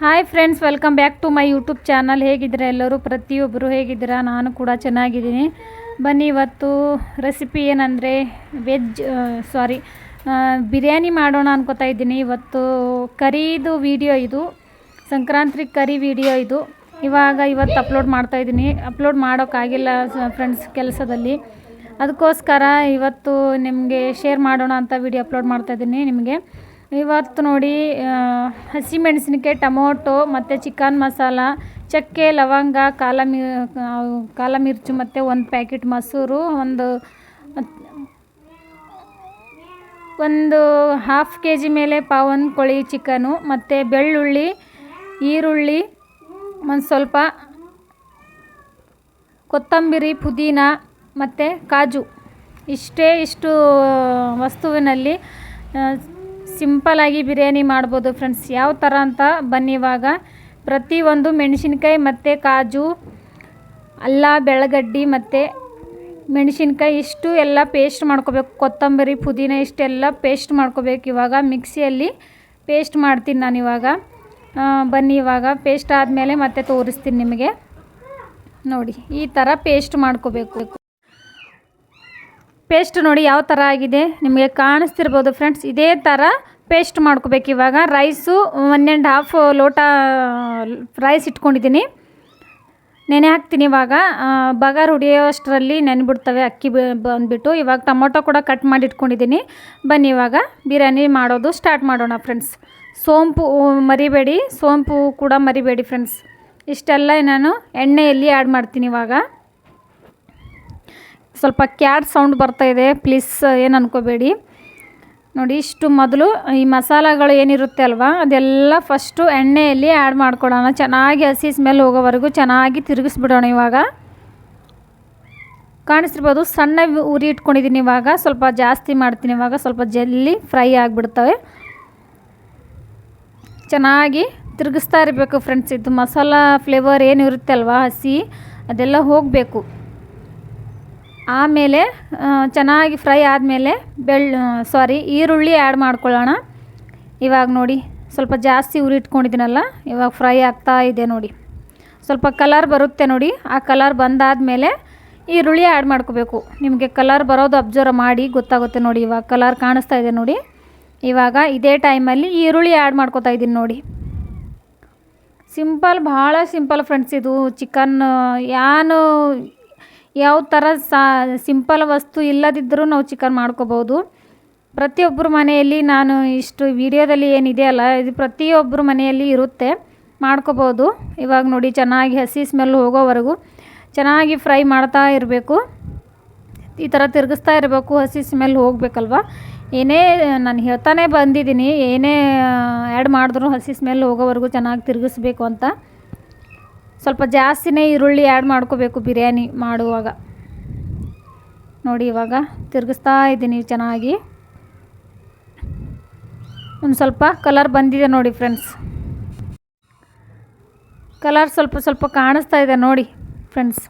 Hi friends welcome back to my YouTube channel ಹೇಗಿದ್ದೀರಾ ಎಲ್ಲರೂ? ಪ್ರತಿಯೊಬ್ಬರು ಹೇಗಿದ್ದೀರಾ? ನಾನು ಕೂಡ ಚೆನ್ನಾಗಿದ್ದೀನಿ. ಬನ್ನಿ, ಇವತ್ತು ರೆಸಿಪಿ ಏನಂದರೆ ವೆಜ್ ಸಾರಿ ಬಿರಿಯಾನಿ ಮಾಡೋಣ ಅನ್ಕೋತಾ ಇದ್ದೀನಿ. ಇವತ್ತು ಕರಿದು ವಿಡಿಯೋ ಇದು. ಸಂಕ್ರಾಂತಿ ಕರಿ ವಿಡಿಯೋ ಇದು. ಇವಾಗ ಇವತ್ತು ಅಪ್ಲೋಡ್ ಮಾಡ್ತಾ ಇದ್ದೀನಿ. ಅಪ್ಲೋಡ್ ಮಾಡೋಕ್ಕಾಗಿಲ್ಲ ಫ್ರೆಂಡ್ಸ್ ಕೆಲಸದಲ್ಲಿ. ಅದಕ್ಕೋಸ್ಕರ ಇವತ್ತು ನಿಮಗೆ ಶೇರ್ ಮಾಡೋಣ ಅಂತ ವಿಡಿಯೋ ಅಪ್ಲೋಡ್ ಮಾಡ್ತಾ ಇದ್ದೀನಿ ನಿಮಗೆ. ಇವತ್ತು ನೋಡಿ ಹಸಿಮೆಣಸಿನಕಾಯಿ ಟೊಮೊಟೊ ಮತ್ತು ಚಿಕನ್ ಮಸಾಲ, ಚಕ್ಕೆ, ಲವಂಗ ಕಾಲ ಮಿ ಕಾಲ ಮಿರ್ಚು ಮತ್ತು ಒಂದು ಪ್ಯಾಕೆಟ್ ಮೊಸರು, ಒಂದು ಒಂದು ಹಾಫ್ ಕೆ ಜಿ ಮೇಲೆ ಪಾವನ್ ಕೋಳಿ ಚಿಕನು ಮತ್ತು ಬೆಳ್ಳುಳ್ಳಿ, ಈರುಳ್ಳಿ, ಒಂದು ಸ್ವಲ್ಪ ಕೊತ್ತಂಬರಿ, ಪುದೀನ ಮತ್ತು ಕಾಜು. ಇಷ್ಟೇ ಇಷ್ಟು ವಸ್ತುವಿನಲ್ಲಿ ಸಿಂಪಲಾಗಿ ಬಿರಿಯಾನಿ ಮಾಡ್ಬೋದು ಫ್ರೆಂಡ್ಸ್ ಯಾವ ಥರ ಅಂತ ಬನ್ನಿ ಇವಾಗ. ಪ್ರತಿಯೊಂದು ಮೆಣಸಿನ್ಕಾಯಿ ಮತ್ತು ಕಾಜು, ಅಲ್ಲ, ಬೆಳಗಡ್ಡಿ ಮತ್ತು ಮೆಣಸಿನ್ಕಾಯಿ ಇಷ್ಟು ಎಲ್ಲ ಪೇಸ್ಟ್ ಮಾಡ್ಕೋಬೇಕು. ಕೊತ್ತಂಬರಿ, ಪುದೀನ ಇಷ್ಟೆಲ್ಲ ಪೇಸ್ಟ್ ಮಾಡ್ಕೋಬೇಕು ಇವಾಗ. ಮಿಕ್ಸಿಯಲ್ಲಿ ಪೇಸ್ಟ್ ಮಾಡ್ತೀನಿ ನಾನು ಇವಾಗ. ಬನ್ನಿ ಇವಾಗ. ಪೇಸ್ಟ್ ಆದಮೇಲೆ ಮತ್ತೆ ತೋರಿಸ್ತೀನಿ ನಿಮಗೆ. ನೋಡಿ, ಈ ಥರ ಪೇಸ್ಟ್ ಮಾಡ್ಕೋಬೇಕು. ಪೇಸ್ಟ್ ನೋಡಿ ಯಾವ ಥರ ಆಗಿದೆ ನಿಮಗೆ ಕಾಣಿಸ್ತಿರ್ಬೋದು ಫ್ರೆಂಡ್ಸ್ ಇದೇ ಥರ ಪೇಸ್ಟ್ ಮಾಡ್ಕೋಬೇಕು ಇವಾಗ. ರೈಸು ಒನ್ ಆ್ಯಂಡ್ ಹಾಫ್ ಲೋಟ ರೈಸ್ ಇಟ್ಕೊಂಡಿದ್ದೀನಿ. ನೆನೆ ಹಾಕ್ತೀನಿ ಇವಾಗ. ಬಗಾರ್ ಹುಡಿಯೋಷ್ಟರಲ್ಲಿ ನೆನೆಬಿಡ್ತವೆ ಅಕ್ಕಿ ಬಂದುಬಿಟ್ಟು. ಇವಾಗ ಟೊಮೊಟೊ ಕೂಡ ಕಟ್ ಮಾಡಿ ಇಟ್ಕೊಂಡಿದ್ದೀನಿ. ಬನ್ನಿ ಇವಾಗ, ಬಿರಿಯಾನಿ ಮಾಡೋದು ಸ್ಟಾರ್ಟ್ ಮಾಡೋಣ ಫ್ರೆಂಡ್ಸ್ ಸೋಂಪು ಮರಿಬೇಡಿ, ಸೋಂಪು ಕೂಡ ಮರಿಬೇಡಿ ಫ್ರೆಂಡ್ಸ್ ಇಷ್ಟೆಲ್ಲ ನಾನು ಎಣ್ಣೆಯಲ್ಲಿ ಆ್ಯಡ್ ಮಾಡ್ತೀನಿ ಇವಾಗ. ಸ್ವಲ್ಪ ಕ್ಯಾಟ್ ಸೌಂಡ್ ಬರ್ತಾಯಿದೆ ಪ್ಲೀಸ್ ಏನು ಅನ್ಕೋಬೇಡಿ. ನೋಡಿ, ಇಷ್ಟು ಮೊದಲು ಈ ಮಸಾಲಗಳು ಏನಿರುತ್ತೆ ಅಲ್ವಾ, ಅದೆಲ್ಲ ಫಸ್ಟು ಎಣ್ಣೆಯಲ್ಲಿ ಆ್ಯಡ್ ಮಾಡ್ಕೊಳ್ಳೋಣ ಚೆನ್ನಾಗಿ ಹಸಿ ಸ್ಮೆಲ್ ಹೋಗೋವರೆಗೂ ಚೆನ್ನಾಗಿ ತಿರುಗಿಸ್ಬಿಡೋಣ ಇವಾಗ. ಕಾಣಿಸ್ತಿರ್ಬೋದು, ಸಣ್ಣ ಉರಿ ಇಟ್ಕೊಂಡಿದ್ದೀನಿ ಇವಾಗ. ಸ್ವಲ್ಪ ಜಾಸ್ತಿ ಮಾಡ್ತೀನಿ ಇವಾಗ. ಸ್ವಲ್ಪ ಜಲ್ಲಿ ಫ್ರೈ ಆಗಿಬಿಡ್ತವೆ. ಚೆನ್ನಾಗಿ ತಿರುಗಿಸ್ತಾ ಇರಬೇಕು ಫ್ರೆಂಡ್ಸ್ ಇದು ಮಸಾಲ ಫ್ಲೇವರ್ ಏನಿರುತ್ತೆ ಅಲ್ವಾ, ಹಸಿ, ಅದೆಲ್ಲ ಹೋಗಬೇಕು. ಆಮೇಲೆ ಚೆನ್ನಾಗಿ ಫ್ರೈ ಆದಮೇಲೆ ಬೆಳ್ ಸಾರಿ ಈರುಳ್ಳಿ ಆ್ಯಡ್ ಮಾಡ್ಕೊಳ್ಳೋಣ. ಇವಾಗ ನೋಡಿ, ಸ್ವಲ್ಪ ಜಾಸ್ತಿ ಉರಿ ಇಟ್ಕೊಂಡಿದ್ದೀನಲ್ಲ, ಇವಾಗ ಫ್ರೈ ಆಗ್ತಾ ಇದೆ ನೋಡಿ. ಸ್ವಲ್ಪ ಕಲರ್ ಬರುತ್ತೆ ನೋಡಿ, ಆ ಕಲರ್ ಬಂದಾದಮೇಲೆ ಈರುಳ್ಳಿ ಆ್ಯಡ್ ಮಾಡ್ಕೋಬೇಕು. ನಿಮಗೆ ಕಲರ್ ಬರೋದು ಅಬ್ಸರ್ವ್ ಮಾಡಿ, ಗೊತ್ತಾಗುತ್ತೆ ನೋಡಿ, ಇವಾಗ ಕಲರ್ ಕಾಣಿಸ್ತಾ ಇದೆ ನೋಡಿ. ಇವಾಗ ಇದೇ ಟೈಮಲ್ಲಿ ಈರುಳ್ಳಿ ಆ್ಯಡ್ ಮಾಡ್ಕೋತಾ ಇದ್ದೀನಿ ನೋಡಿ. ಸಿಂಪಲ್ ಭಾಳ ಸಿಂಪಲ್ ಫ್ರೆಂಡ್ಸ್ ಇದು. ಚಿಕನ್ ಯಾನು ಯಾವ ಥರ ಸಿಂಪಲ್ ವಸ್ತು ಇಲ್ಲದಿದ್ದರೂ ನಾವು ಚಿಕನ್ ಮಾಡ್ಕೋಬೋದು. ಪ್ರತಿಯೊಬ್ಬರ ಮನೆಯಲ್ಲಿ ನಾನು ಇಷ್ಟು ವಿಡಿಯೋದಲ್ಲಿ ಏನಿದೆ ಅಲ್ಲ, ಇದು ಪ್ರತಿಯೊಬ್ಬರ ಮನೆಯಲ್ಲಿ ಇರುತ್ತೆ, ಮಾಡ್ಕೋಬೋದು. ಇವಾಗ ನೋಡಿ, ಚೆನ್ನಾಗಿ ಹಸಿ ಸ್ಮೆಲ್ ಹೋಗೋವರೆಗೂ ಚೆನ್ನಾಗಿ ಫ್ರೈ ಮಾಡ್ತಾ ಇರಬೇಕು. ಈ ಥರ ತಿರುಗಿಸ್ತಾ ಇರಬೇಕು, ಹಸಿ ಸ್ಮೆಲ್ ಹೋಗಬೇಕಲ್ವ? ಏನೇ, ನಾನು ಹೇಳ್ತಾನೆ ಬಂದಿದ್ದೀನಿ, ಏನೇ ಆ್ಯಡ್ ಮಾಡಿದ್ರು ಹಸಿ ಸ್ಮೆಲ್ ಹೋಗೋವರೆಗೂ ಚೆನ್ನಾಗಿ ತಿರುಗಿಸ್ಬೇಕು ಅಂತ. ಸ್ವಲ್ಪ ಜಾಸ್ತಿನೇ ಈರುಳ್ಳಿ ಆ್ಯಡ್ ಮಾಡ್ಕೋಬೇಕು ಬಿರಿಯಾನಿ ಮಾಡುವಾಗ. ನೋಡಿ ಇವಾಗ ತಿರುಗಿಸ್ತಾ ಇದ್ದೀನಿ ಚೆನ್ನಾಗಿ. ಒಂದು ಸ್ವಲ್ಪ ಕಲರ್ ಬಂದಿದೆ ನೋಡಿ ಫ್ರೆಂಡ್ಸ್ ಕಲರ್ ಸ್ವಲ್ಪ ಸ್ವಲ್ಪ ಕಾಣಿಸ್ತಾ ಇದೆ ನೋಡಿ ಫ್ರೆಂಡ್ಸ್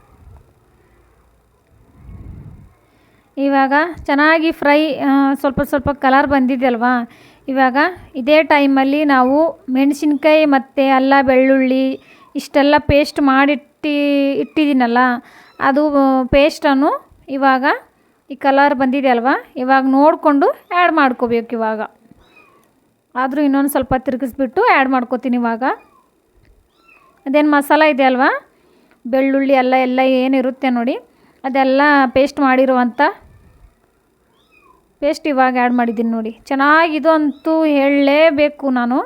ಇವಾಗ ಚೆನ್ನಾಗಿ ಫ್ರೈ ಸ್ವಲ್ಪ ಸ್ವಲ್ಪ ಕಲರ್ ಬಂದಿದೆ ಅಲ್ವಾ? ಇವಾಗ ಇದೇ ಟೈಮಲ್ಲಿ ನಾವು ಮೆಣಸಿನ್ಕಾಯಿ ಮತ್ತು ಅಲ್ಲ ಬೆಳ್ಳುಳ್ಳಿ ಇಷ್ಟೆಲ್ಲ ಪೇಸ್ಟ್ ಮಾಡಿಟ್ಟು, ಇಟ್ಟಿದ್ದೀನಲ್ಲ, ಅದು ಪೇಸ್ಟನ್ನು ಇವಾಗ ಈ ಕಲರ್ ಬಂದಿದೆ ಅಲ್ವಾ? ಇವಾಗ ನೋಡಿಕೊಂಡು ಆ್ಯಡ್ ಮಾಡ್ಕೋಬೇಕು ಇವಾಗ. ಆದರೂ ಇನ್ನೊಂದು ಸ್ವಲ್ಪ ತಿರುಗಿಸ್ಬಿಟ್ಟು ಆ್ಯಡ್ ಮಾಡ್ಕೋತೀನಿ ಇವಾಗ. ಅದೇನು ಮಸಾಲ ಇದೆ ಅಲ್ವಾ? ಬೆಳ್ಳುಳ್ಳಿ ಎಲ್ಲ ಎಲ್ಲ ಏನಿರುತ್ತೆ ನೋಡಿ, ಅದೆಲ್ಲ ಪೇಸ್ಟ್ ಮಾಡಿರುವಂಥ ಪೇಸ್ಟ್ ಇವಾಗ ಆ್ಯಡ್ ಮಾಡಿದ್ದೀನಿ ನೋಡಿ. ಚೆನ್ನಾಗಿದು ಅಂತೂ ಹೇಳಲೇಬೇಕು ನಾನು.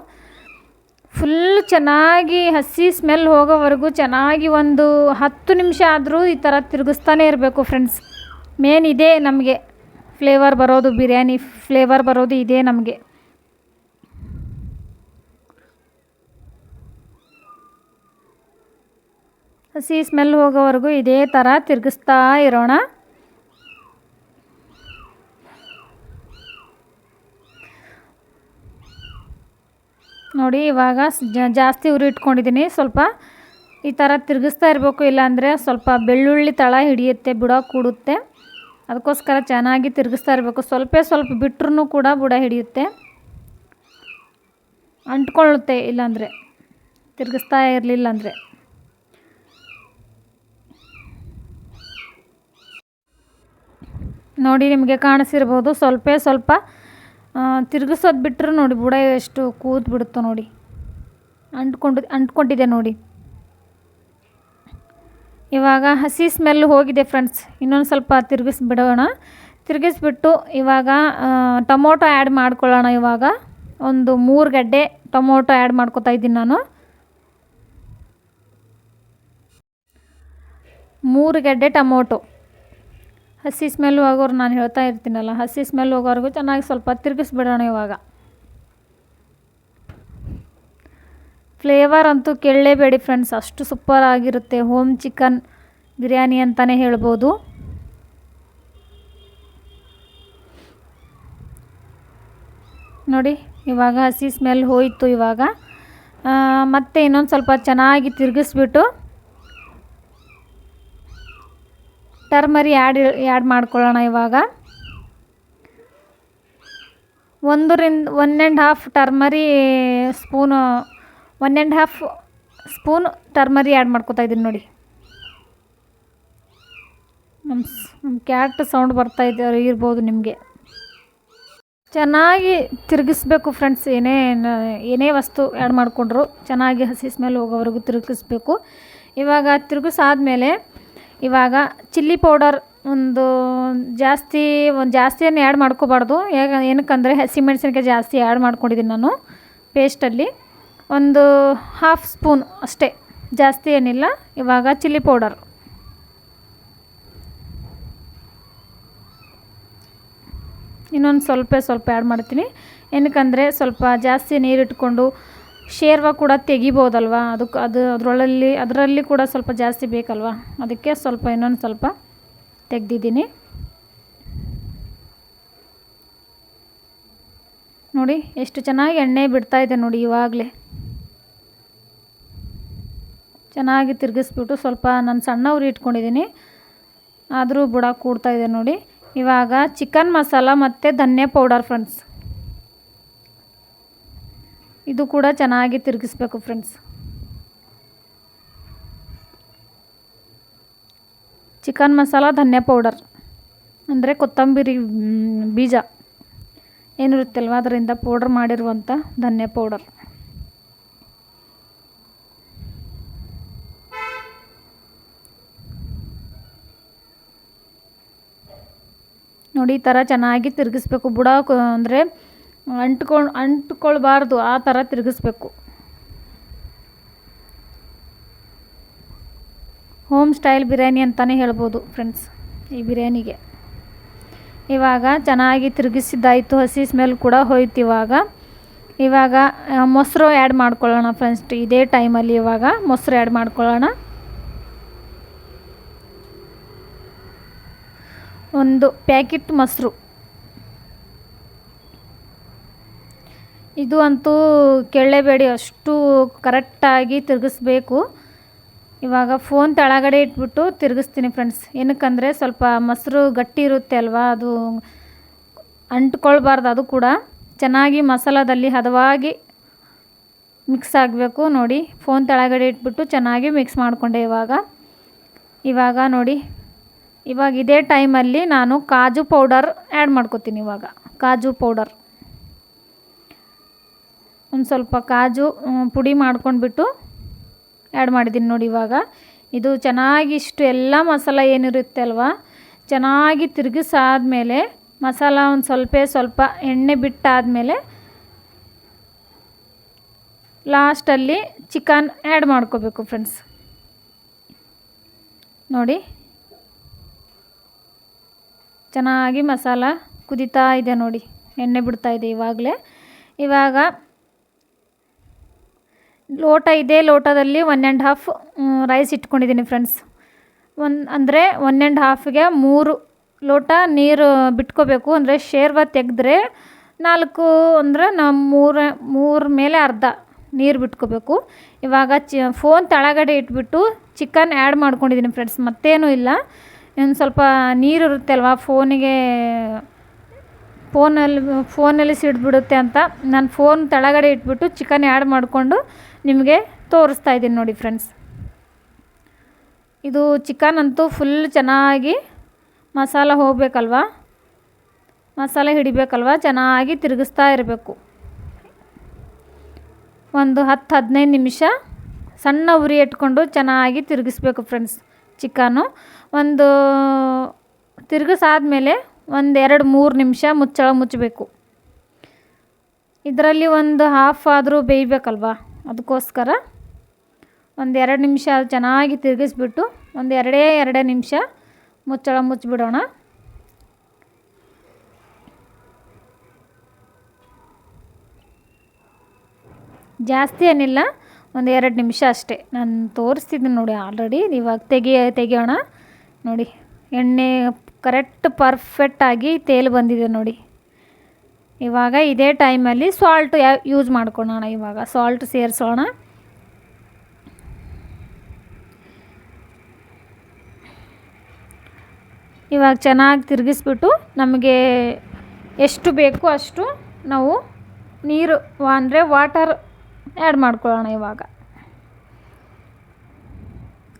ಫುಲ್ ಚೆನ್ನಾಗಿ ಹಸಿ ಸ್ಮೆಲ್ ಹೋಗೋವರೆಗೂ ಚೆನ್ನಾಗಿ ಒಂದು ಹತ್ತು ನಿಮಿಷ ಆದರೂ ಈ ಥರ ತಿರುಗಿಸ್ತಾನೆ ಇರಬೇಕು ಫ್ರೆಂಡ್ಸ್ ಮೇನ್ ಇದೇ ನಮಗೆ. ಫ್ಲೇವರ್ ಬರೋದು, ಬಿರಿಯಾನಿ ಫ್ಲೇವರ್ ಬರೋದು ಇದೇ ನಮಗೆ. ಹಸಿ ಸ್ಮೆಲ್ ಹೋಗೋವರೆಗೂ ಇದೇ ಥರ ತಿರುಗಿಸ್ತಾ ಇರೋಣ. ನೋಡಿ, ಇವಾಗ ಜಾಸ್ತಿ ಉರಿ ಇಟ್ಕೊಂಡಿದ್ದೀನಿ ಸ್ವಲ್ಪ ಈ ಥರ ತಿರುಗಿಸ್ತಾ ಇರಬೇಕು. ಇಲ್ಲಾಂದರೆ ಸ್ವಲ್ಪ ಬೆಳ್ಳುಳ್ಳಿ ತಳ ಹಿಡಿಯುತ್ತೆ, ಬುಡ ಕೂಡುತ್ತೆ. ಅದಕ್ಕೋಸ್ಕರ ಚೆನ್ನಾಗಿ ತಿರುಗಿಸ್ತಾ ಇರಬೇಕು. ಸ್ವಲ್ಪ ಸ್ವಲ್ಪ ಬಿಟ್ರೂ ಕೂಡ ಬುಡ ಹಿಡಿಯುತ್ತೆ. ಅಂಟ್ಕೊಳ್ಳುತ್ತೆ, ಇಲ್ಲಾಂದರೆ ತಿರುಗಿಸ್ತಾ ಇರಲಿಲ್ಲ ಅಂದರೆ ನೋಡಿ, ನಿಮಗೆ ಕಾಣಿಸಿರ್ಬೋದು. ಸ್ವಲ್ಪ ಸ್ವಲ್ಪ ತಿರುಗಿಸೋದು ಬಿಟ್ಟರು ನೋಡಿ, ಬುಡ ಎಷ್ಟು ಕೂತ್ ಬಿಡುತ್ತೋ ನೋಡಿ. ಅಂಟ್ಕೊಂಡು, ಅಂಟ್ಕೊಂಡಿದೆ ನೋಡಿ. ಇವಾಗ ಹಸಿ ಸ್ಮೆಲ್ ಹೋಗಿದೆ ಫ್ರೆಂಡ್ಸ್ ಇನ್ನೊಂದು ಸ್ವಲ್ಪ ತಿರುಗಿಸ್ಬಿಡೋಣ. ತಿರುಗಿಸ್ಬಿಟ್ಟು ಇವಾಗ ಟೊಮೊಟೊ ಆ್ಯಡ್ ಮಾಡ್ಕೊಳ್ಳೋಣ ಇವಾಗ. ಒಂದು ಮೂರು ಗಡ್ಡೆ ಟೊಮೊಟೊ ಆ್ಯಡ್ ಮಾಡ್ಕೊತಾ ಇದ್ದೀನಿ ನಾನು. ಮೂರು ಗಡ್ಡೆ ಟೊಮೊಟೊ. ಹಸಿ ಸ್ಮೆಲ್ ಹೋಗೋರು ನಾನು ಹೇಳ್ತಾ ಇರ್ತೀನಲ್ಲ, ಹಸಿ ಸ್ಮೆಲ್ ಹೋಗೋವರೆಗೂ ಚೆನ್ನಾಗಿ ಸ್ವಲ್ಪ ತಿರುಗಿಸ್ಬಿಡೋಣ ಇವಾಗ. ಫ್ಲೇವರ್ ಅಂತೂ ಕೇಳಲೇಬೇಡಿ ಫ್ರೆಂಡ್ಸ್ ಅಷ್ಟು ಸೂಪರ್ ಆಗಿರುತ್ತೆ ಹೋಮ್ ಚಿಕನ್ ಬಿರಿಯಾನಿ ಅಂತಲೇ ಹೇಳ್ಬೋದು. ನೋಡಿ, ಇವಾಗ ಹಸಿ ಸ್ಮೆಲ್ ಹೋಯಿತು ಇವಾಗ. ಮತ್ತೆ ಇನ್ನೊಂದು ಸ್ವಲ್ಪ ಚೆನ್ನಾಗಿ ತಿರುಗಿಸ್ಬಿಟ್ಟು ಟರ್ಮರಿ ಆ್ಯಡ್ ಆ್ಯಡ್ ಮಾಡ್ಕೊಳ್ಳೋಣ ಇವಾಗ. ಒಂದರಿಂದ one and half turmeric spoon one and half spoon turmeric add ಮಾಡ್ಕೊತಾ ಇದ್ದೀನಿ ನೋಡಿ. ನಮ್ಮ ನಮ್ಮ ಕ್ಯಾಟ್ ಸೌಂಡ್ ಬರ್ತಾ ಇದೆ, ಇರ್ಬೋದು ನಿಮಗೆ. ಚೆನ್ನಾಗಿ ತಿರುಗಿಸ್ಬೇಕು ಫ್ರೆಂಡ್ಸ್ ಏನೇ ಏನೇ ವಸ್ತು ಆ್ಯಡ್ ಮಾಡಿಕೊಂಡ್ರು, ಚೆನ್ನಾಗಿ ಹಸಿ ಸ್ಮೆಲ್ ಹೋಗೋವರೆಗೂ ತಿರುಗಿಸ್ಬೇಕು. ಇವಾಗ ತಿರುಗಿಸಾದ್ಮೇಲೆ ಇವಾಗ ಚಿಲ್ಲಿ ಪೌಡರ್ ಒಂದು ಜಾಸ್ತಿ, ಒಂದು ಜಾಸ್ತಿಯನ್ನು ಆ್ಯಡ್ ಮಾಡ್ಕೋಬಾರ್ದು. ಯಾಕೆ, ಏನಕ್ಕಂದರೆ ಹಸಿಮೆಣ್ಸಿನ್ಕಾಯಿ ಜಾಸ್ತಿ ಆ್ಯಡ್ ಮಾಡ್ಕೊಂಡಿದ್ದೀನಿ ನಾನು ಪೇಸ್ಟಲ್ಲಿ ಒಂದು ಹಾಫ್ ಸ್ಪೂನ್ ಅಷ್ಟೇ, ಜಾಸ್ತಿ ಏನಿಲ್ಲ. ಇವಾಗ ಚಿಲ್ಲಿ ಪೌಡರ್. ಇನ್ನೊಂದು ಸ್ವಲ್ಪ ಸ್ವಲ್ಪ ಆ್ಯಡ್ ಮಾಡ್ತೀನಿ. ಏನಕ್ಕಂದರೆ ಸ್ವಲ್ಪ ಜಾಸ್ತಿ ನೀರಿಟ್ಕೊಂಡು ಶೇರ್ವ ಕೂಡ ತೆಗಿಬೋದಲ್ವ? ಅದಕ್ಕೆ ಅದು ಅದರೊಳಲ್ಲಿ, ಅದರಲ್ಲಿ ಕೂಡ ಸ್ವಲ್ಪ ಜಾಸ್ತಿ ಬೇಕಲ್ವ? ಅದಕ್ಕೆ ಸ್ವಲ್ಪ ಇನ್ನೊಂದು ಸ್ವಲ್ಪ ತೆಗ್ದಿದ್ದೀನಿ. ನೋಡಿ, ಎಷ್ಟು ಚೆನ್ನಾಗಿ ಎಣ್ಣೆ ಬಿಡ್ತಾ ಇದೆ ನೋಡಿ ಇವಾಗಲೇ. ಚೆನ್ನಾಗಿ ತಿರುಗಿಸ್ಬಿಟ್ಟು ಸ್ವಲ್ಪ ನಾನು ಸಣ್ಣವ್ರು ಇಟ್ಕೊಂಡಿದ್ದೀನಿ. ಆದರೂ ಬುಡ ಇದೆ ನೋಡಿ. ಇವಾಗ ಚಿಕನ್ ಮಸಾಲ ಮತ್ತು ಧನ್ಯ ಪೌಡರ್ ಫ್ರೆಂಡ್ಸ್. ಇದು ಕೂಡ ಚೆನ್ನಾಗಿ ತಿರುಗಿಸ್ಬೇಕು ಫ್ರೆಂಡ್ಸ್ ಚಿಕನ್ ಮಸಾಲ ಧನ್ಯ ಪೌಡರ್ ಅಂದರೆ ಕೊತ್ತಂಬರಿ ಬೀಜ. ಏನಿರುತ್ತಲ್ವ ಅದರಿಂದ ಪೌಡರ್ ಮಾಡಿರುವಂಥ ಧನ್ಯ ಪೌಡರ್ ನೋಡಿ ಈ ಥರ ಚೆನ್ನಾಗಿ ತಿರುಗಿಸ್ಬೇಕು. ಬುಡ ಅಂದರೆ ಅಂಟ್ಕೊಂಡು, ಅಂಟ್ಕೊಳ್ಬಾರ್ದು, ಆ ಥರ ತಿರುಗಿಸ್ಬೇಕು. ಹೋಮ್ ಸ್ಟೈಲ್ ಬಿರಿಯಾನಿ ಅಂತಲೇ ಹೇಳ್ಬೋದು ಫ್ರೆಂಡ್ಸ್ ಈ ಬಿರಿಯಾನಿಗೆ. ಇವಾಗ ಚೆನ್ನಾಗಿ ತಿರುಗಿಸಿದ್ದಾಯಿತು, ಹಸಿ ಸ್ಮೆಲ್ ಕೂಡ ಹೋಯ್ತು ಇವಾಗ. ಇವಾಗ ಮೊಸರು ಆ್ಯಡ್ ಮಾಡ್ಕೊಳ್ಳೋಣ ಫ್ರೆಂಡ್ಸ್ ಇದೇ ಟೈಮಲ್ಲಿ ಇವಾಗ ಮೊಸರು ಆ್ಯಡ್ ಮಾಡ್ಕೊಳ್ಳೋಣ. ಒಂದು ಪ್ಯಾಕೆಟ್ ಮೊಸರು. ಇದು ಅಂತೂ ಕೇಳಲೇಬೇಡಿ, ಅಷ್ಟು ಕರೆಕ್ಟಾಗಿ ತಿರುಗಿಸ್ಬೇಕು. ಇವಾಗ ಫೋನ್ ತೆಳಗಡೆ ಇಟ್ಬಿಟ್ಟು ತಿರುಗಿಸ್ತೀನಿ ಫ್ರೆಂಡ್ಸ್ ಏನಕ್ಕಂದರೆ ಸ್ವಲ್ಪ ಮೊಸರು ಗಟ್ಟಿ ಇರುತ್ತೆ ಅಲ್ವಾ, ಅದು ಅಂಟ್ಕೊಳ್ಬಾರ್ದು ಅದು ಕೂಡ. ಚೆನ್ನಾಗಿ ಮಸಾಲದಲ್ಲಿ ಹದವಾಗಿ ಮಿಕ್ಸ್ ಆಗಬೇಕು ನೋಡಿ. ಫೋನ್ ತೆಳಗಡೆ ಇಟ್ಬಿಟ್ಟು ಚೆನ್ನಾಗಿ ಮಿಕ್ಸ್ ಮಾಡಿಕೊಂಡೆ ಇವಾಗ. ಇವಾಗ ನೋಡಿ, ಇವಾಗ ಇದೇ ಟೈಮಲ್ಲಿ ನಾನು ಕಾಜು ಪೌಡರ್ ಆ್ಯಡ್ ಮಾಡ್ಕೋತೀನಿ ಇವಾಗ. ಕಾಜು ಪೌಡರ್ ಒಂದು ಸ್ವಲ್ಪ ಕಾಜು ಪುಡಿ ಮಾಡ್ಕೊಂಡ್ಬಿಟ್ಟು ಆ್ಯಡ್ ಮಾಡಿದ್ದೀನಿ ನೋಡಿ ಇವಾಗ. ಇದು ಚೆನ್ನಾಗಿ ಇಷ್ಟು ಎಲ್ಲ ಮಸಾಲ ಏನಿರುತ್ತೆ ಅಲ್ವಾ? ಚೆನ್ನಾಗಿ ತಿರುಗಿಸಾದ್ಮೇಲೆ ಮಸಾಲ ಒಂದು ಸ್ವಲ್ಪ ಸ್ವಲ್ಪ ಎಣ್ಣೆ ಬಿಟ್ಟಾದಮೇಲೆ ಲಾಸ್ಟಲ್ಲಿ ಚಿಕನ್ ಆ್ಯಡ್ ಮಾಡ್ಕೋಬೇಕು ಫ್ರೆಂಡ್ಸ್ ನೋಡಿ. ಚೆನ್ನಾಗಿ ಮಸಾಲ ಕುದೀತಾ ಇದೆ ನೋಡಿ. ಎಣ್ಣೆ ಬಿಡ್ತಾ ಇದೆ ಇವಾಗಲೇ. ಇವಾಗ ಲೋಟ ಇದೆ ಲೋಟದಲ್ಲಿ ಒನ್ ಆ್ಯಂಡ್ ಹಾಫ್ ರೈಸ್ ಇಟ್ಕೊಂಡಿದ್ದೀನಿ ಫ್ರೆಂಡ್ಸ್ ಒನ್ ಅಂದರೆ ಒನ್ ಆ್ಯಂಡ್ ಹಾಫ್ಗೆ ಮೂರು ಲೋಟ ನೀರು ಬಿಟ್ಕೋಬೇಕು. ಅಂದರೆ ಶೇರ್ವ ತೆಗೆದ್ರೆ ನಾಲ್ಕು, ಅಂದರೆ ನಮ್ಮ ಮೂರು, ಮೂರ ಮೇಲೆ ಅರ್ಧ ನೀರು ಬಿಟ್ಕೋಬೇಕು. ಇವಾಗ ಚಿ ಫೋನ್ ತಳಗಡೆ ಇಟ್ಬಿಟ್ಟು ಚಿಕನ್ ಆ್ಯಡ್ ಮಾಡ್ಕೊಂಡಿದ್ದೀನಿ ಫ್ರೆಂಡ್ಸ್ ಮತ್ತೇನೂ ಇಲ್ಲ. ಇನ್ನು ಸ್ವಲ್ಪ ನೀರು ಇರುತ್ತೆ ಅಲ್ವಾ ಫೋನಿಗೆ ಫೋನಲ್ಲಿ ಫೋನಲ್ಲಿ ಸಿಡ್ಬಿಡುತ್ತೆ ಅಂತ ನಾನು ಫೋನ್ ತಳಗಡೆ ಇಟ್ಬಿಟ್ಟು ಚಿಕನ್ ಆ್ಯಡ್ ಮಾಡಿಕೊಂಡು ನಿಮಗೆ ತೋರಿಸ್ತಾ ಇದ್ದೀನಿ ನೋಡಿ ಫ್ರೆಂಡ್ಸ್. ಇದು ಚಿಕನ್ ಅಂತೂ ಫುಲ್ ಚೆನ್ನಾಗಿ ಮಸಾಲ ಹೋಗಬೇಕಲ್ವ? ಮಸಾಲ ಹಿಡಿಬೇಕಲ್ವ? ಚೆನ್ನಾಗಿ ತಿರುಗಿಸ್ತಾ ಇರಬೇಕು. ಒಂದು ಹತ್ತು, ಹದಿನೈದು ನಿಮಿಷ ಸಣ್ಣ ಉರಿ ಇಟ್ಕೊಂಡು ಚೆನ್ನಾಗಿ ತಿರುಗಿಸ್ಬೇಕು ಫ್ರೆಂಡ್ಸ್ ಚಿಕನು ಒಂದು ತಿರುಗಿಸಾದ್ಮೇಲೆ ಒಂದು ಎರಡು ಮೂರು ನಿಮಿಷ ಮುಚ್ಚಳ ಮುಚ್ಚಬೇಕು. ಇದರಲ್ಲಿ ಒಂದು ಹಾಫ್ ಆದರೂ ಬೇಯಬೇಕಲ್ವಾ? ಅದಕ್ಕೋಸ್ಕರ ಒಂದೆರಡು ನಿಮಿಷ ಚೆನ್ನಾಗಿ ತಿರುಗಿಸ್ಬಿಟ್ಟು ಒಂದು ಎರಡೇ ಎರಡೇ ನಿಮಿಷ ಮುಚ್ಚಳ ಮುಚ್ಚಿಬಿಡೋಣ. ಜಾಸ್ತಿ ಏನಿಲ್ಲ, ಒಂದು ಎರಡು ನಿಮಿಷ ಅಷ್ಟೇ. ನಾನು ತೋರಿಸ್ತಿದ್ದೀನಿ ನೋಡಿ ಆಲ್ರೆಡಿ ಇವಾಗ ತೆಗಿ ತೆಗಿಯೋಣ. ನೋಡಿ, ಎಣ್ಣೆ ಕರೆಕ್ಟ್ ಪರ್ಫೆಕ್ಟಾಗಿ ತೇಲು ಬಂದಿದೆ ನೋಡಿ. ಇವಾಗ ಇದೇ ಟೈಮಲ್ಲಿ ಸಾಲ್ಟ್ ಯಾ ಯೂಸ್ ಮಾಡ್ಕೊಳೋಣ ಇವಾಗ. ಸಾಲ್ಟ್ ಸೇರಿಸೋಣ. ಇವಾಗ ಚೆನ್ನಾಗಿ ತಿರುಗಿಸ್ಬಿಟ್ಟು ನಮಗೆ ಎಷ್ಟು ಬೇಕು ಅಷ್ಟು ನಾವು ನೀರು ಅಂದರೆ ವಾಟರ್ ಆ್ಯಡ್ ಮಾಡ್ಕೊಳ್ಳೋಣ ಇವಾಗ.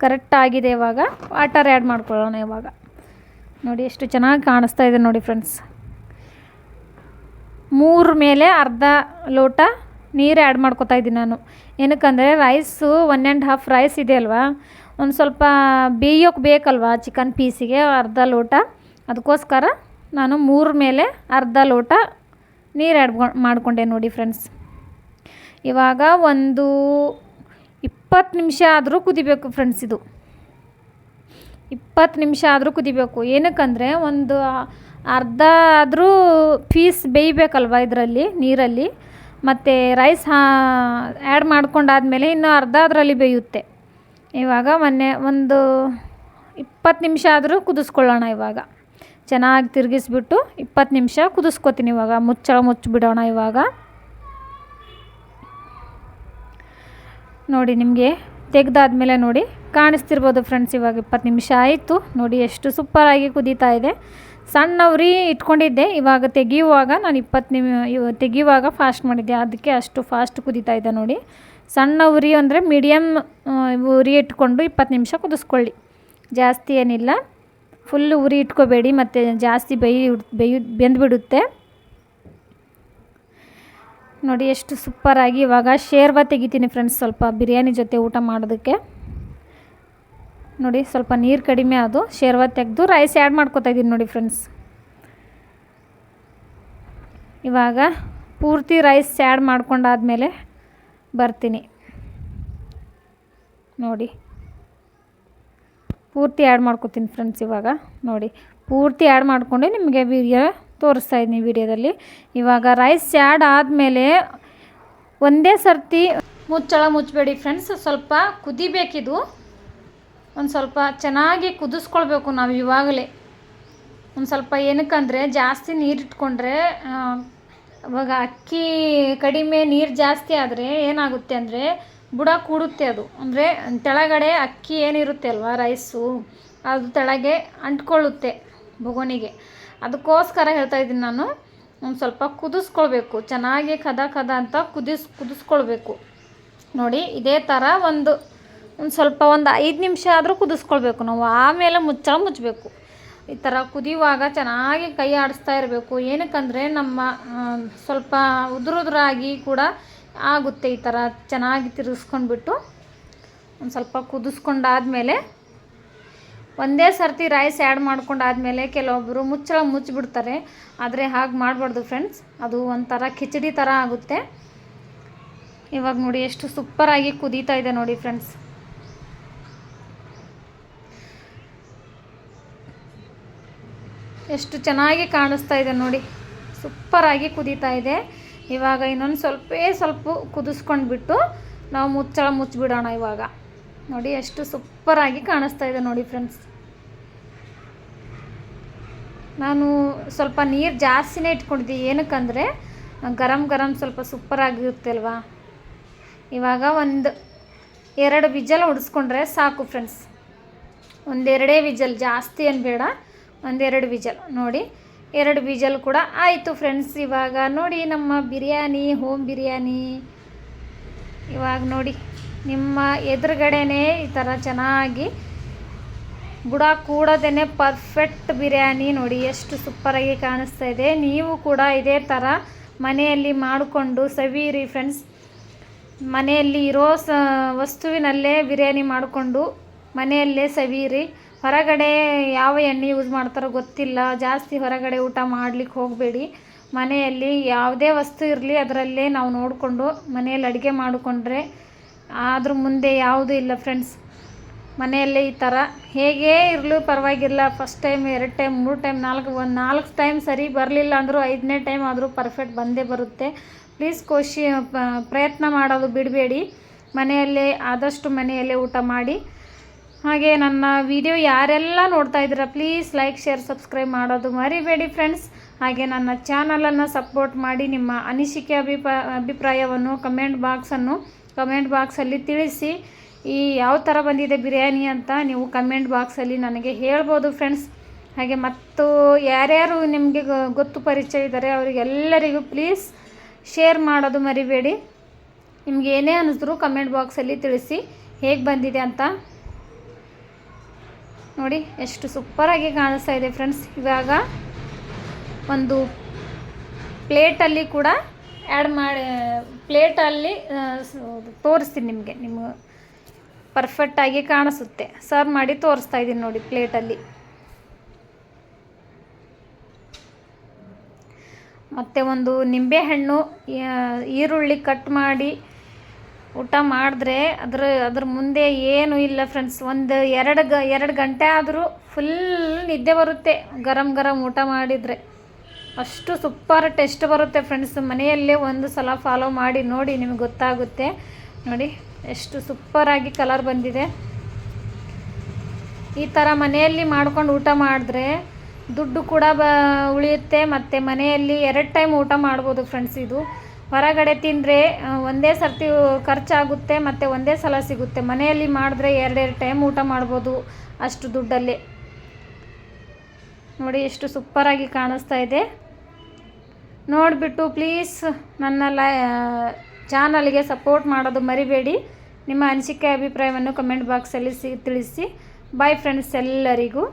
ಕರೆಕ್ಟಾಗಿದೆ ಇವಾಗ. ವಾಟರ್ ಆ್ಯಡ್ ಮಾಡ್ಕೊಳ್ಳೋಣ ಇವಾಗ. ನೋಡಿ ಎಷ್ಟು ಚೆನ್ನಾಗಿ ಕಾಣಿಸ್ತಾ ಇದೆ ನೋಡಿ ಫ್ರೆಂಡ್ಸ್. ಮೂರು ಮೇಲೆ ಅರ್ಧ ಲೋಟ ನೀರು ಆ್ಯಡ್ ಮಾಡ್ಕೊತಾ ಇದ್ದೀನಿ ನಾನು. ಏನಕ್ಕಂದರೆ rice one and half rice ಇದೆ ಅಲ್ವಾ? ಒಂದು ಸ್ವಲ್ಪ ಬೇಯೋಕ್ಕೆ ಬೇಕಲ್ವಾ ಚಿಕನ್ ಪೀಸಿಗೆ ಅರ್ಧ ಲೋಟ? ಅದಕ್ಕೋಸ್ಕರ ನಾನು ಮೂರು ಮೇಲೆ ಅರ್ಧ ಲೋಟ ನೀರು ಆ್ಯಡ್ ಮಾಡಿಕೊಂಡೆ ನೋಡಿ ಫ್ರೆಂಡ್ಸ್. ಇವಾಗ ಒಂದು ಇಪ್ಪತ್ತು ನಿಮಿಷ ಆದರೂ ಕುದಿಬೇಕು ಫ್ರೆಂಡ್ಸ್ ಇದು. ಇಪ್ಪತ್ತು ನಿಮಿಷ ಆದರೂ ಕುದಿಬೇಕು. ಏನಕ್ಕಂದರೆ ಒಂದು ಅರ್ಧ ಆದರೂ ಪೀಸ್ ಬೇಯಬೇಕಲ್ವ ಇದರಲ್ಲಿ, ನೀರಲ್ಲಿ? ಮತ್ತು ರೈಸ್ ಆ್ಯಡ್ ಮಾಡ್ಕೊಂಡಾದ್ಮೇಲೆ ಇನ್ನೂ ಅರ್ಧ ಅದರಲ್ಲಿ ಬೇಯುತ್ತೆ. ಇವಾಗ ಮೊನ್ನೆ ಒಂದು ಇಪ್ಪತ್ತು ನಿಮಿಷ ಆದರೂ ಕುದಿಸ್ಕೊಳ್ಳೋಣ ಇವಾಗ. ಚೆನ್ನಾಗಿ ತಿರುಗಿಸ್ಬಿಟ್ಟು ಇಪ್ಪತ್ತು ನಿಮಿಷ ಕುದಿಸ್ಕೊತೀನಿ ಇವಾಗ. ಮುಚ್ಚಳ ಮುಚ್ಚಿಬಿಡೋಣ ಇವಾಗ. ನೋಡಿ ನಿಮಗೆ ತೆಗೆದಾದ್ಮೇಲೆ ನೋಡಿ. ಕಾಣಿಸ್ತಿರ್ಬೋದು ಫ್ರೆಂಡ್ಸ್ ಇವಾಗ ಇಪ್ಪತ್ತು ನಿಮಿಷ ಆಯಿತು. ನೋಡಿ ಎಷ್ಟು ಸೂಪರಾಗಿ ಕುದೀತಾ ಇದೆ. ಸಣ್ಣ ಉರಿ ಇಟ್ಕೊಂಡಿದ್ದೆ, ಇವಾಗ ತೆಗೆಯುವಾಗ ನಾನು ಇಪ್ಪತ್ತು ನಿಮಿ ತೆಗೆಯುವಾಗ ಫಾಸ್ಟ್ ಮಾಡಿದ್ದೆ. ಅದಕ್ಕೆ ಅಷ್ಟು ಫಾಸ್ಟ್ ಕುದೀತಾ ಇದೆ ನೋಡಿ. ಸಣ್ಣ ಉರಿ ಅಂದರೆ ಮೀಡಿಯಮ್ ಉರಿ ಇಟ್ಕೊಂಡು ಇಪ್ಪತ್ತು ನಿಮಿಷ ಕುದಿಸ್ಕೊಳ್ಳಿ. ಜಾಸ್ತಿ ಏನಿಲ್ಲ. ಫುಲ್ ಉರಿ ಇಟ್ಕೋಬೇಡಿ, ಮತ್ತು ಜಾಸ್ತಿ ಬೇಯಿ, ಬೇಯು, ಬೆಂದ್ಬಿಡುತ್ತೆ. ನೋಡಿ ಎಷ್ಟು ಸೂಪರಾಗಿ ಇವಾಗ ಶೇರ್ವ ತೆಗಿತೀನಿ ಫ್ರೆಂಡ್ಸ್ ಸ್ವಲ್ಪ ಬಿರಿಯಾನಿ ಜೊತೆ ಊಟ ಮಾಡೋದಕ್ಕೆ. ನೋಡಿ, ಸ್ವಲ್ಪ ನೀರು ಕಡಿಮೆ ಅದು ಶೇರ್ವ ತೆಗೆದು ರೈಸ್ ಆ್ಯಡ್ ಮಾಡ್ಕೋತಾ ಇದ್ದೀನಿ ನೋಡಿ ಫ್ರೆಂಡ್ಸ್ ಇವಾಗ ಪೂರ್ತಿ ರೈಸ್ ಆ್ಯಡ್ ಮಾಡ್ಕೊಂಡಾದ್ಮೇಲೆ ಬರ್ತೀನಿ. ನೋಡಿ, ಪೂರ್ತಿ ಆ್ಯಡ್ ಮಾಡ್ಕೊತೀನಿ ಫ್ರೆಂಡ್ಸ್ ಇವಾಗ. ನೋಡಿ, ಪೂರ್ತಿ ಆ್ಯಡ್ ಮಾಡಿಕೊಂಡು ನಿಮಗೆ ವಿಡಿಯೋ ತೋರಿಸ್ತಾ ಇದ್ದೀನಿ ವಿಡಿಯೋದಲ್ಲಿ. ಇವಾಗ ರೈಸ್ ಆ್ಯಡ್ ಆದಮೇಲೆ ಒಂದೇ ಸರ್ತಿ ಮುಚ್ಚಳ ಮುಚ್ಚಬೇಡಿ ಫ್ರೆಂಡ್ಸ್ ಸ್ವಲ್ಪ ಕುದಿಬೇಕಿದು. ಒಂದು ಸ್ವಲ್ಪ ಚೆನ್ನಾಗಿ ಕುದಿಸ್ಕೊಳ್ಬೇಕು ನಾವು ಇವಾಗಲೇ. ಒಂದು ಸ್ವಲ್ಪ ಏನಕ್ಕಂದರೆ ಜಾಸ್ತಿ ನೀರು ಇಟ್ಕೊಂಡ್ರೆ ಇವಾಗ ಅಕ್ಕಿ ಕಡಿಮೆ ನೀರು ಜಾಸ್ತಿ ಆದರೆ ಏನಾಗುತ್ತೆ ಅಂದರೆ ಬುಡ ಕೂಡುತ್ತೆ ಅದು. ಅಂದರೆ ತೆಳಗಡೆ ಅಕ್ಕಿ ಏನಿರುತ್ತೆ ಅಲ್ವಾ ರೈಸು, ಅದು ತೆಳಗೆ ಅಂಟ್ಕೊಳ್ಳುತ್ತೆ ಬೊಗೋನಿಗೆ ಅದಕ್ಕೋಸ್ಕರ ಹೇಳ್ತಾ ಇದ್ದೀನಿ ನಾನು, ಒಂದು ಸ್ವಲ್ಪ ಕುದಿಸ್ಕೊಳ್ಬೇಕು. ಚೆನ್ನಾಗಿ ಕದ ಕದ ಅಂತ ಕುದಿಸ್, ಕುದಿಸ್ಕೊಳ್ಬೇಕು. ನೋಡಿ, ಇದೇ ಥರ ಒಂದು ಒಂದು ಸ್ವಲ್ಪ ಒಂದು ಐದು ನಿಮಿಷ ಆದರೂ ಕುದಿಸ್ಕೊಳ್ಬೇಕು ನಾವು. ಆಮೇಲೆ ಮುಚ್ಚಳ ಮುಚ್ಚಬೇಕು. ಈ ಥರ ಕುದಿಯುವಾಗ ಚೆನ್ನಾಗಿ ಕೈ ಆಡಿಸ್ತಾ ಇರಬೇಕು. ಏನಕ್ಕಂದರೆ ನಮ್ಮ ಸ್ವಲ್ಪ ಉದುರುದುರಾಗಿ ಕೂಡ ಆಗುತ್ತೆ ಈ ಥರ ಚೆನ್ನಾಗಿ ತಿರುಗಿಸ್ಕೊಂಡ್ಬಿಟ್ಟು. ಒಂದು ಸ್ವಲ್ಪ ಕುದಿಸ್ಕೊಂಡಾದ್ಮೇಲೆ ಒಂದೇ ಸರ್ತಿ ರೈಸ್ ಆ್ಯಡ್ ಮಾಡ್ಕೊಂಡಾದ್ಮೇಲೆ ಕೆಲವೊಬ್ಬರು ಮುಚ್ಚಳ ಮುಚ್ಚಿಬಿಡ್ತಾರೆ. ಆದರೆ ಹಾಗೆ ಮಾಡಬಾರ್ದು ಫ್ರೆಂಡ್ಸ್ ಅದು ಒಂಥರ ಕಿಚಡಿ ಥರ ಆಗುತ್ತೆ. ಇವಾಗ ನೋಡಿ ಎಷ್ಟು ಸೂಪರಾಗಿ ಕುದೀತಾ ಇದೆ ನೋಡಿ ಫ್ರೆಂಡ್ಸ್ ಎಷ್ಟು ಚೆನ್ನಾಗಿ ಕಾಣಿಸ್ತಾ ಇದೆ ನೋಡಿ. ಸೂಪರಾಗಿ ಕುದೀತಾ ಇದೆ. ಇವಾಗ ಇನ್ನೊಂದು ಸ್ವಲ್ಪೇ ಸ್ವಲ್ಪ ಕುದಿಸ್ಕೊಂಡ್ಬಿಟ್ಟು ನಾವು ಮುಚ್ಚಳ ಮುಚ್ಚಿಬಿಡೋಣ ಇವಾಗ. ನೋಡಿ ಎಷ್ಟು ಸೂಪರಾಗಿ ಕಾಣಿಸ್ತಾ ಇದೆ ನೋಡಿ ಫ್ರೆಂಡ್ಸ್ ನಾನು ಸ್ವಲ್ಪ ನೀರು ಜಾಸ್ತಿನೇ ಇಟ್ಕೊಂಡಿದ್ದೆ. ಏನಕ್ಕಂದರೆ, ಗರಂ ಗರಂ ಸ್ವಲ್ಪ ಸೂಪರಾಗಿರುತ್ತೆ ಅಲ್ವಾ? ಇವಾಗ ಒಂದು ಎರಡು ವಿಜಲ್ ಹೊಡಿಸ್ಕೊಂಡ್ರೆ ಸಾಕು ಫ್ರೆಂಡ್ಸ್ ಒಂದೆರಡೇ ವಿಜಲ್ ಜಾಸ್ತಿ ಏನು ಬೇಡ. ಒಂದೆರಡು ವಿಜಲ್. ನೋಡಿ, ಎರಡು ವಿಜಲ್ ಕೂಡ ಆಯಿತು ಫ್ರೆಂಡ್ಸ್ ಇವಾಗ ನೋಡಿ ನಮ್ಮ ಬಿರಿಯಾನಿ ಹೋಮ್ ಬಿರಿಯಾನಿ. ಇವಾಗ ನೋಡಿ, ನಿಮ್ಮ ಎದುರುಗಡೆನೇ ಈ ಥರ ಚೆನ್ನಾಗಿ ಬುಡ ಕೂಡದೇ ಪರ್ಫೆಕ್ಟ್ ಬಿರಿಯಾನಿ. ನೋಡಿ, ಎಷ್ಟು ಸೂಪರಾಗಿ ಕಾಣಿಸ್ತಾ ಇದೆ. ನೀವು ಕೂಡ ಇದೇ ಥರ ಮನೆಯಲ್ಲಿ ಮಾಡಿಕೊಂಡು ಸವಿಯಿರಿ ಫ್ರೆಂಡ್ಸ್ ಮನೆಯಲ್ಲಿ ಇರೋ ಸ, ವಸ್ತುವಿನಲ್ಲೇ ಬಿರಿಯಾನಿ ಮಾಡಿಕೊಂಡು ಮನೆಯಲ್ಲೇ ಸವಿಯಿರಿ. ಹೊರಗಡೆ ಯಾವ ಎಣ್ಣೆ ಯೂಸ್ ಮಾಡ್ತಾರೋ ಗೊತ್ತಿಲ್ಲ. ಜಾಸ್ತಿ ಹೊರಗಡೆ ಊಟ ಮಾಡ್ಲಿಕ್ಕೆ ಹೋಗಬೇಡಿ. ಮನೆಯಲ್ಲಿ ಯಾವುದೇ ವಸ್ತು ಇರಲಿ ಅದರಲ್ಲೇ ನಾವು ನೋಡಿಕೊಂಡು ಮನೆಯಲ್ಲಿ ಅಡುಗೆ ಮಾಡಿಕೊಂಡ್ರೆ ಅದ್ರ ಮುಂದೆ ಯಾವುದೂ ಇಲ್ಲ ಫ್ರೆಂಡ್ಸ್ ಮನೆಯಲ್ಲೇ ಈ ಥರ ಹೇಗೇ ಇರಲು ಪರವಾಗಿಲ್ಲ. ಫಸ್ಟ್ ಟೈಮ್ ಎರಡು ಟೈಮ್ ಮೂರು ಟೈಮ್ ನಾಲ್ಕು, ಒಂದು ನಾಲ್ಕು ಟೈಮ್ ಸರಿ ಬರಲಿಲ್ಲ ಅಂದರೂ ಐದನೇ ಟೈಮ್ ಆದರೂ ಪರ್ಫೆಕ್ಟ್ ಬಂದೇ ಬರುತ್ತೆ. ಪ್ಲೀಸ್ ಕೋಶಿ ಪ್ರಯತ್ನ ಮಾಡೋದು ಬಿಡಬೇಡಿ. ಮನೆಯಲ್ಲೇ ಆದಷ್ಟು ಮನೆಯಲ್ಲೇ ಊಟ ಮಾಡಿ. ಹಾಗೆ ನನ್ನ ವಿಡಿಯೋ ಯಾರೆಲ್ಲ ನೋಡ್ತಾ ಇದ್ದೀರಾ ಪ್ಲೀಸ್ ಲೈಕ್ ಶೇರ್ ಸಬ್ಸ್ಕ್ರೈಬ್ ಮಾಡೋದು ಮರಿಬೇಡಿ ಫ್ರೆಂಡ್ಸ್ ಹಾಗೆ ನನ್ನ ಚಾನಲನ್ನು ಸಪೋರ್ಟ್ ಮಾಡಿ ನಿಮ್ಮ ಅನಿಸಿಕೆ ಅಭಿಪ್ರಾಯ ಅಭಿಪ್ರಾಯವನ್ನು ಕಮೆಂಟ್ ಬಾಕ್ಸನ್ನು ಕಮೆಂಟ್ ಬಾಕ್ಸಲ್ಲಿ ತಿಳಿಸಿ. ಈ ಯಾವ ಥರ ಬಂದಿದೆ ಬಿರಿಯಾನಿ ಅಂತ ನೀವು ಕಮೆಂಟ್ ಬಾಕ್ಸಲ್ಲಿ ನನಗೆ ಹೇಳ್ಬೋದು ಫ್ರೆಂಡ್ಸ್ ಹಾಗೆ ಮತ್ತು ಯಾರ್ಯಾರು ನಿಮಗೆ ಗೊತ್ತು ಪರಿಚಯ ಇದ್ದಾರೆ, ಅವರಿಗೆಲ್ಲರಿಗೂ ಪ್ಲೀಸ್ ಶೇರ್ ಮಾಡೋದು ಮರಿಬೇಡಿ. ನಿಮ್ಗೆ ಏನೇ ಅನ್ನಿಸಿದ್ರು ಕಮೆಂಟ್ ಬಾಕ್ಸಲ್ಲಿ ತಿಳಿಸಿ ಹೇಗೆ ಬಂದಿದೆ ಅಂತ. ನೋಡಿ, ಎಷ್ಟು ಸೂಪರಾಗಿ ಕಾಣಿಸ್ತಾ ಇದೆ ಫ್ರೆಂಡ್ಸ್. ಇವಾಗ ಒಂದು ಪ್ಲೇಟಲ್ಲಿ ಕೂಡ ಆ್ಯಡ್ ಮಾಡಿ, ಪ್ಲೇಟಲ್ಲಿ ತೋರಿಸ್ತೀನಿ ನಿಮಗೆ. ನಿಮ್ಮ ಪರ್ಫೆಕ್ಟಾಗಿ ಕಾಣಿಸುತ್ತೆ. ಸರ್ವ್ ಮಾಡಿ ತೋರಿಸ್ತಾ ಇದ್ದೀನಿ ನೋಡಿ ಪ್ಲೇಟಲ್ಲಿ. ಮತ್ತು ಒಂದು ನಿಂಬೆಹಣ್ಣು ಈರುಳ್ಳಿ ಕಟ್ ಮಾಡಿ ಊಟ ಮಾಡಿದ್ರೆ ಅದ್ರ ಅದ್ರ ಮುಂದೆ ಏನು ಇಲ್ಲ ಫ್ರೆಂಡ್ಸ್ ಒಂದು ಎರಡು ಗ, ಎರಡು ಗಂಟೆ ಆದರೂ ಫುಲ್ ನಿದ್ದೆ ಬರುತ್ತೆ. ಗರಂ ಗರಂ ಊಟ ಮಾಡಿದರೆ. ಅಷ್ಟು ಸೂಪರ್ ಟೇಸ್ಟ್ ಬರುತ್ತೆ ಫ್ರೆಂಡ್ಸ್ ಮನೆಯಲ್ಲೇ ಒಂದು ಸಲ ಫಾಲೋ ಮಾಡಿ, ನೋಡಿ ನಿಮಗೆ ಗೊತ್ತಾಗುತ್ತೆ. ನೋಡಿ, ಎಷ್ಟು ಸೂಪರಾಗಿ ಕಲರ್ ಬಂದಿದೆ. ಈ ಥರ ಮನೆಯಲ್ಲಿ ಮಾಡ್ಕೊಂಡು ಊಟ ಮಾಡಿದ್ರೆ ದುಡ್ಡು ಕೂಡ ಬ, ಉಳಿಯುತ್ತೆ. ಮತ್ತು ಮನೆಯಲ್ಲಿ ಎರಡು ಟೈಮ್ ಊಟ ಮಾಡ್ಬೋದು ಫ್ರೆಂಡ್ಸ್ ಇದು. ಹೊರಗಡೆ ತಿಂದರೆ ಒಂದೇ ಸರ್ತಿ ಖರ್ಚಾಗುತ್ತೆ, ಮತ್ತು ಒಂದೇ ಸಲ ಸಿಗುತ್ತೆ. ಮನೆಯಲ್ಲಿ ಮಾಡಿದ್ರೆ ಎರಡೆರಡು ಟೈಮ್ ಊಟ ಮಾಡ್ಬೋದು ಅಷ್ಟು ದುಡ್ಡಲ್ಲಿ. ನೋಡಿ ಎಷ್ಟು ಸೂಪರಾಗಿ ಕಾಣಿಸ್ತಾ ಇದೆ. ನೋಡಿಬಿಟ್ಟು ಪ್ಲೀಸ್ ನನ್ನ ಲೈ ಚಾನಲ್ಗೆ ಸಪೋರ್ಟ್ ಮಾಡೋದು ಮರಿಬೇಡಿ. ನಿಮ್ಮ ಅನಿಸಿಕೆ, ಅಭಿಪ್ರಾಯವನ್ನು ಕಮೆಂಟ್ ಬಾಕ್ಸಲ್ಲಿ ಸಿ, ತಿಳಿಸಿ. ಬಾಯ್ ಫ್ರೆಂಡ್ಸ್ ಎಲ್ಲರಿಗೂ.